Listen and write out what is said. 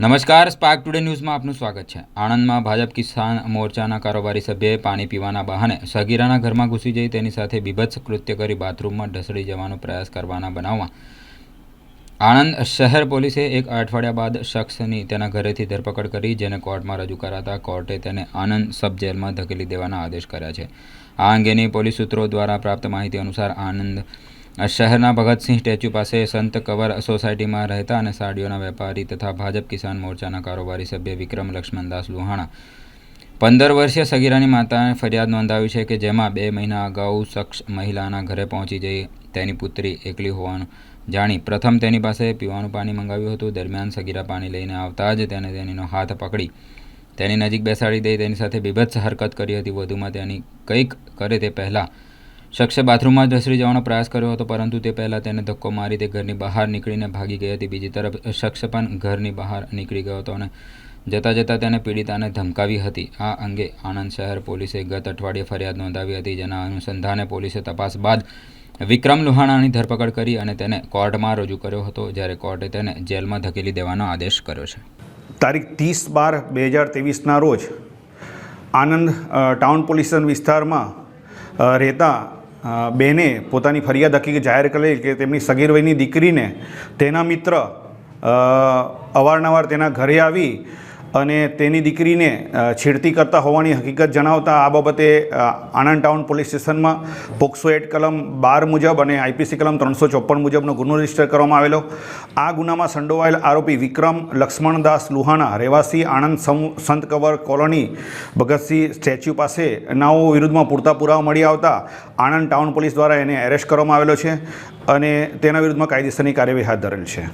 નમસ્કાર spark today ન્યૂઝમાં આપનું સ્વાગત છે. આણંદમાં ભાજપ કિસાન મોરચાના કારોબારી સભ્યએ પાણી પીવાના બહાને સગીરાના ઘરમાં ઘૂસી જઈ તેની સાથે બીભત્સ કૃત્ય કરી બાથરૂમમાં ઢસડી જવાનો પ્રયાસ કરવાના બનાવમાં. આણંદ શહેર પોલીસે એક અઠવાડિયા બાદ શખ્સની તેના ઘરેથી ધરપકડ કરી, જેને કોર્ટમાં રજૂ કરાતા કોર્ટે તેને આણંદ સબ જેલમાં ધકેલી દેવાના આદેશ કર્યા છે. આ અંગેની પોલીસ સૂત્રો દ્વારા પ્રાપ્ત માહિતી અનુસાર આણંદ શહેરના ભગતસિંહ સ્ટેચ્યુ પાસે સંત કવર સોસાયટીમાં રહેતા અને સાડીઓના વેપારી તથા ભાજપ કિસાન મોરચાના કારોબારી સભ્ય વિક્રમ લક્ષ્મણદાસ લુહાણા. પંદર વર્ષીય સગીરાની માતાએ ફરિયાદ નોંધાવી છે કે જેમાં બે મહિના અગાઉ શખ્સ મહિલાના ઘરે પહોંચી જઈ તેની પુત્રી એકલી હોવાનું જાણી પ્રથમ તેની પાસે પીવાનું પાણી મંગાવ્યું હતું. દરમિયાન સગીરા પાણી લઈને આવતા જ તેને તેનીનો હાથ પકડી. તેની નજીક બેસાડી દઈ તેની સાથે બીભત્સ હરકત કરી હતી. વધુમાં તેની કંઈક કરે તે પહેલાં શખ્સે બાથરૂમમાં ધસરી જવાનો પ્રયાસ કર્યો હતો, પરંતુ તે પહેલાં તેને ધક્કો મારી તે ઘરની બહાર નીકળીને ભાગી ગઈ હતી. બીજી તરફ, શખ્સ પણ ઘરની બહાર નીકળી ગયો હતો અને જતાં જતાં તેને પીડિતાને ધમકાવી હતી. આ અંગે આણંદ શહેર પોલીસે ગત અઠવાડિયે ફરિયાદ નોંધાવી હતી. જેના અનુસંધાને પોલીસે તપાસ બાદ વિક્રમ લુહાણાની ધરપકડ કરી અને તેને કોર્ટમાં રજૂ કર્યો હતો, જ્યારે કોર્ટે તેને જેલમાં ધકેલી દેવાનો આદેશ કર્યો છે. તારીખ ત્રીસ બાર બે હજાર ત્રેવીસના રોજ આનંદ ટાઉન પોલીસ વિસ્તારમાં રહેતા બેને પોતાની ફરિયાદ હકીકત જાહેર કરેલી કે તેમની સગીર વયની દીકરીને તેના મિત્ર અવારનવાર તેના ઘરે આવી અને તેની દીકરીને છેડતી કરતા હોવાની હકીકત જણાવતા આ બાબતે આણંદ ટાઉન પોલીસ સ્ટેશનમાં પોક્સો એટ કલમ બાર મુજબ અને આઈપીસી કલમ ત્રણસો ચોપન મુજબનો ગુનો રજિસ્ટર કરવામાં આવેલો. આ ગુનામાં સંડોવાયેલ આરોપી વિક્રમ લક્ષ્મણદાસ લુહાણા, રહેવાસી આણંદ સંત કવર કોલોની, ભગતસિંહ સ્ટેચ્યુ પાસે નાઓ વિરુદ્ધમાં પૂરતા પુરાવા મળી આવતા આણંદ ટાઉન પોલીસ દ્વારા એને એરેસ્ટ કરવામાં આવેલો છે અને તેના વિરુદ્ધમાં કાયદેસરની કાર્યવાહી હાથ ધરેલ છે.